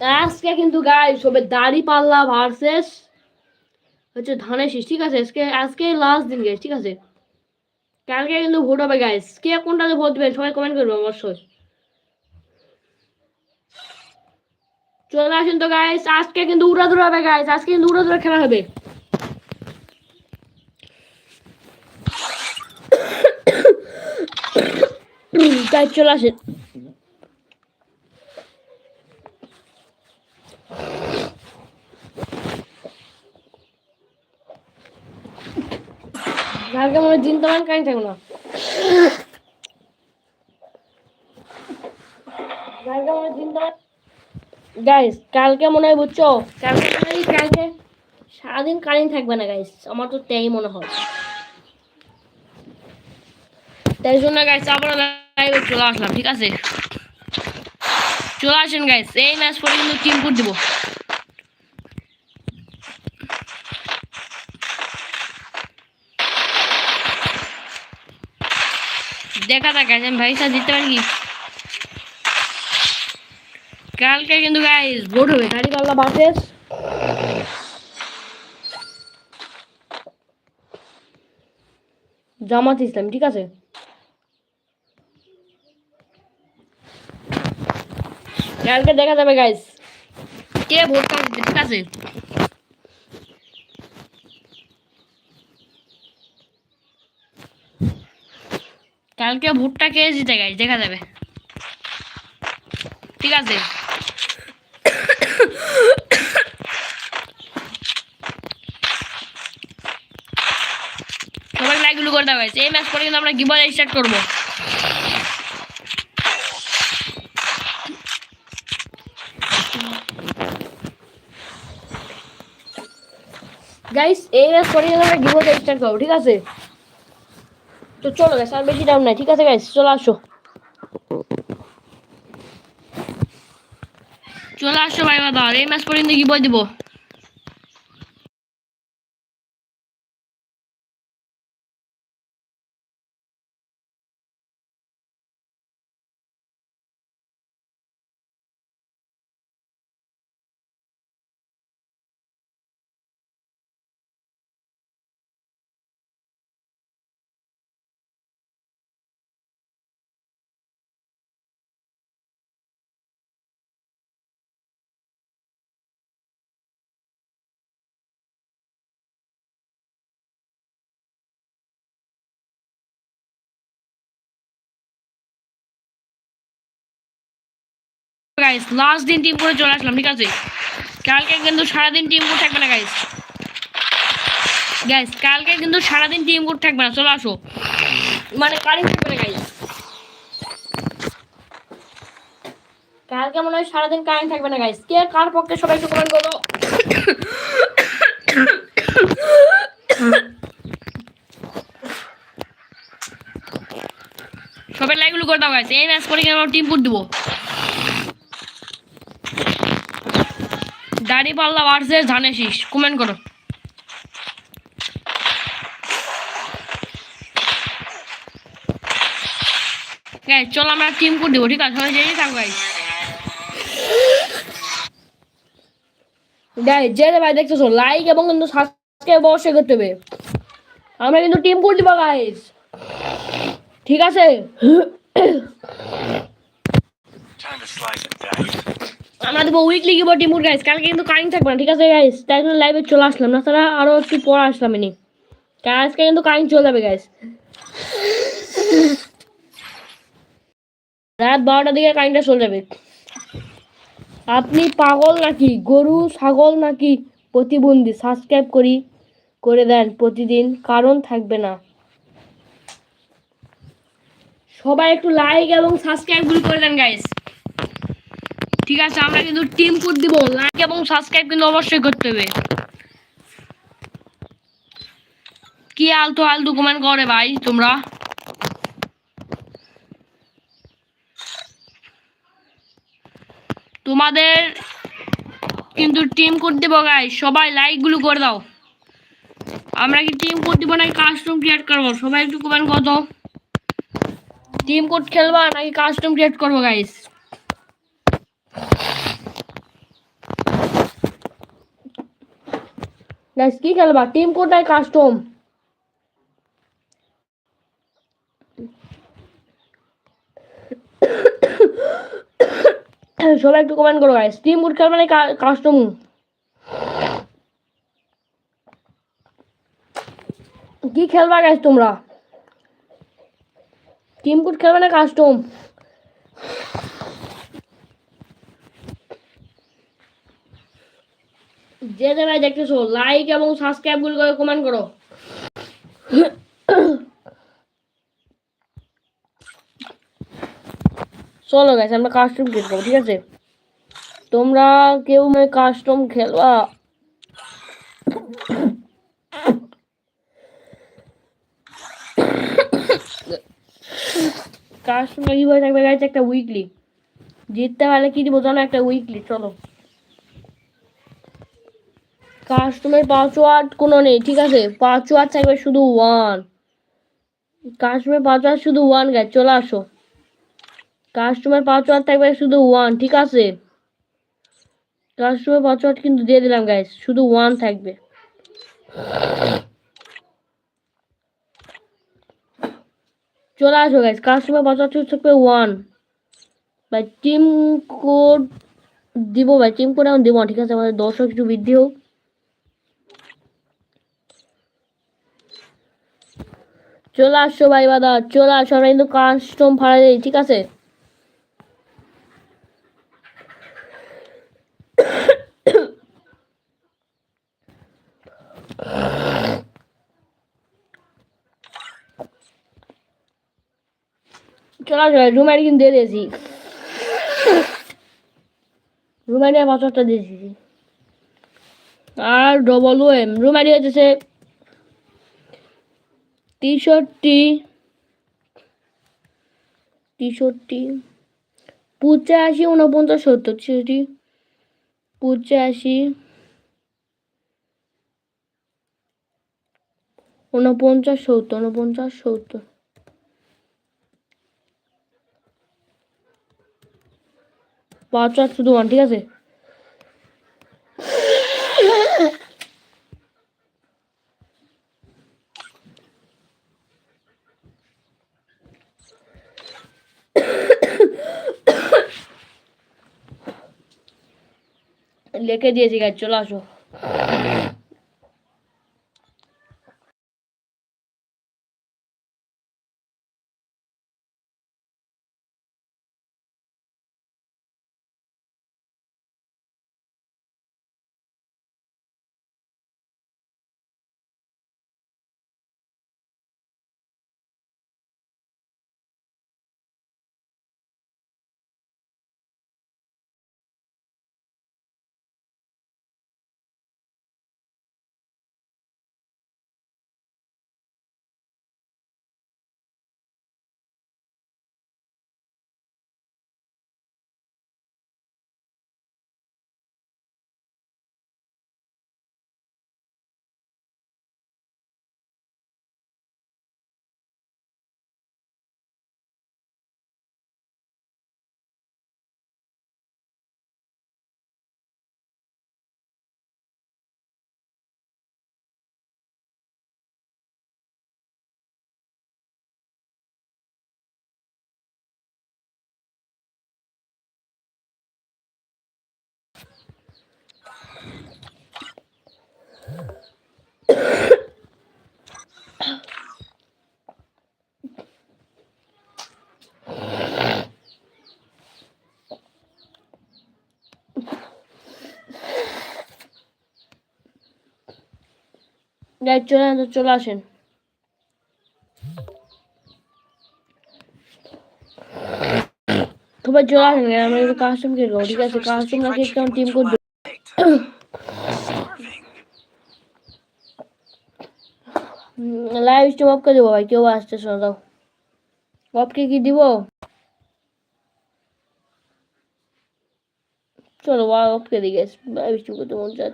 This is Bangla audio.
আজকে কিন্তু গাই সবে দাড়ি পাল্লা ভার্সেস হচ্ছে ধানের শীষ ঠিক আছে আজকে আজকে লাস্ট দিন গাইস ঠিক আছে কালকে কিন্তু ভোট হবে গাইস কে কোনটাতে ভোট দিবেন সবাই কমেন্ট করবে অবশ্যই চলে আসেন তো গাইস আজকে কিন্তু উড়াদুরা হবে গাইস আজকে কিন্তু উড়াদুরা খেলা হবে তাই চলে আসেন কালকে মনে তোমার থাকবে না। গাইস কালকে মনে হয় বুঝছ? কালকে কালকে সারাদিন কারেন্ট থাকবে না গাইস আমার তো তাই মনে হয়। তাই জন্য গাইস আবার লাইভে চলে আসলাম, ঠিক আছে? চলে আসেন গাইস এই ম্যাচ পরে কিন্তু টিম কোড দিব। দেখা যাক guys, আমি ভাইসা জিততে পারি কালকে কিন্তু গাইস ভোট হবে দাড়িপাল্লা ভার্সেস জামাত ইসলাম ঠিক আছে? কালকে দেখা যাবে গাইস কে ভোট কাটবে ঠিক আছে। কালকে ভোটটা কে জিতে গাইস দেখা যাবে। ঠিক আছে। সবাই করে দেওয়া হয়েছে এই ম্যাচ পরে কিন্তু আমরা গিবল স্টার্ট করব। গাইস এই ম্যাচ আমরা স্টার্ট করব, ঠিক আছে? তো চলো গেছে আর বেশি টাইম নাই, ঠিক আছে গাইস চলে আসো। চলে আসো ভাই, বাবা, এই ম্যাচ পর্যন্ত কি বই দিব? গাইস লাস্ট দিন টিম করে চলে আসলাম, ঠিক আছে? কালকে কিন্তু সারাদিন টিম কোড থাকবে না গাইস গাইস কালকে কিন্তু সারাদিন টিম কোড থাকবে না, চলে আসো। মানে কারেন্ট থাকবে না গাইস কালকে মনে হয় সারাদিন কারেন্ট থাকবে না গাইস কে কার পক্ষে সবাই একটু কমেন্ট করো। সবাই লাইকগুলো করে দাও গাইস এই ম্যাচ করে আমরা টিম কোড দিব। দাড়ি পাল্লা ভার্সেস ধানের শীষ কমেন্ট করো। গাইস চলো আমরা টিম কোড দিব, ঠিক আছে? জেনে থাকো যে ভাই লাইক এবং কিন্তু অবশ্যই করতে হবে। আমরা কিন্তু টিম কোড দিব গাইস ঠিক আছে? আমরা দেবো উইকলি গিভ টিমুর গাইস কালকে কিন্তু কারেন্ট থাকবে না, ঠিক আছে গাইস তাই জন্য লাইভে চলে আসলাম না তারা আরও একটু পরে আসলাম এনে। আজকে কিন্তু কারেন্ট চলে যাবে গাইস রাত বারোটার দিকে কারেন্টটা চলে যাবে। আপনি পাগল নাকি? গরু, ছাগল নাকি? প্রতিবন্ধী সাবস্ক্রাইব করি, করে দেন প্রতিদিন, কারণ থাকবে না। সবাই একটু লাইক এবং সাবস্ক্রাইব করে দেন গাইস ঠিক আছে, আমরা কিন্তু টিম কোড দিব। লাইক এবং সাবস্ক্রাইব কিন্তু অবশ্যই করতে হবে। কি আলতু আলতু কমেন্ট করে ভাই তোমরা? তোমাদের কিন্তু টিম কোড দেবো গাই সবাই লাইকগুলো করে দাও। আমরা কি টিম কোড দিব নাকি কাস্টম ক্রিয়েট করব? সবাই একটু কমেন্ট করো টিম কোড খেলবা নাকি কাস্টম ক্রিয়েট করব গাইস গাইস কি খেলবা টিম কোটায় কাস্টম সবাই একটু কমেন্ট করো গাইস টিম কোড খেলবা না কাস্টম কি খেলবা গাইস তোমরা? টিম কোড খেলবে না কাস্টম যে জায়গায় দেখতেছো লাইক এবং সাবস্ক্রাইবগুলো করে কমেন্ট করো। চলো গাইস আমরা কাস্টম খেলব ঠিক আছে? তোমরা কেউ কাস্টম খেলবা? কাস্টম কীভাবে থাকবে গাইস একটা উইকলি জিততে পারলে কি দিব জানো? একটা উইকলি চলো। কাস্টমের পাসওয়ার্ড কোনো নেই, ঠিক আছে? পাসওয়ার্ড থাকবে শুধু ওয়ান কাস্টমের পাসওয়ার্ড শুধু ওয়ান গাইজ চলে আসো। কাস্টমার পাসওয়ার্ড থাকবে শুধু ওয়ান ঠিক আছে? কাস্টমার পাসওয়ার্ড কিন্তু দিয়ে দিলাম গাইজ শুধু ওয়ান থাকবে। চলে আসো গাইজ কাস্টমার পাসওয়ার্ড থাকবে ওয়ান ভাই টিম কোড দিব, ভাই টিম কোড এখন দিব ঠিক আছে? আমাদের দর্শক একটু বৃদ্ধি হোক। চলে আসছো ভাই বাদা, চলে আসো, আমরা কিন্তু কাস্টম ভাড়া দিই, ঠিক আছে? চলে আসো রুম আইডি কিন্তু দিয়ে দিয়েছি। রুম আইডি পাসওয়ার্ডটা দিয়েছি। আর double O M room ID হচ্ছে তেষট্টি তেষট্টি পঁচাশি উনপঞ্চাশ সত্তর তেষট্টি পঁচাশি উনপঞ্চাশ সত্তর উনপঞ্চাশ সত্তর। পাঁচ, আট, শুধু ঠিক আছে? লিখে দিয়েছি গাছ চলে আসো। গাইজ চলে আসেন চলে আসেন সবাই চলে আসেন আমরা কাস্টম খেলব ঠিক আছে কাস্টম না খেলতে team code live stream off করে দেবো ভাই কেউ আসতেছে না দাও অফকে কি দিব চলো বা অফকে দিই লাইভ স্ট্রিম করতে মন চাচ্ছে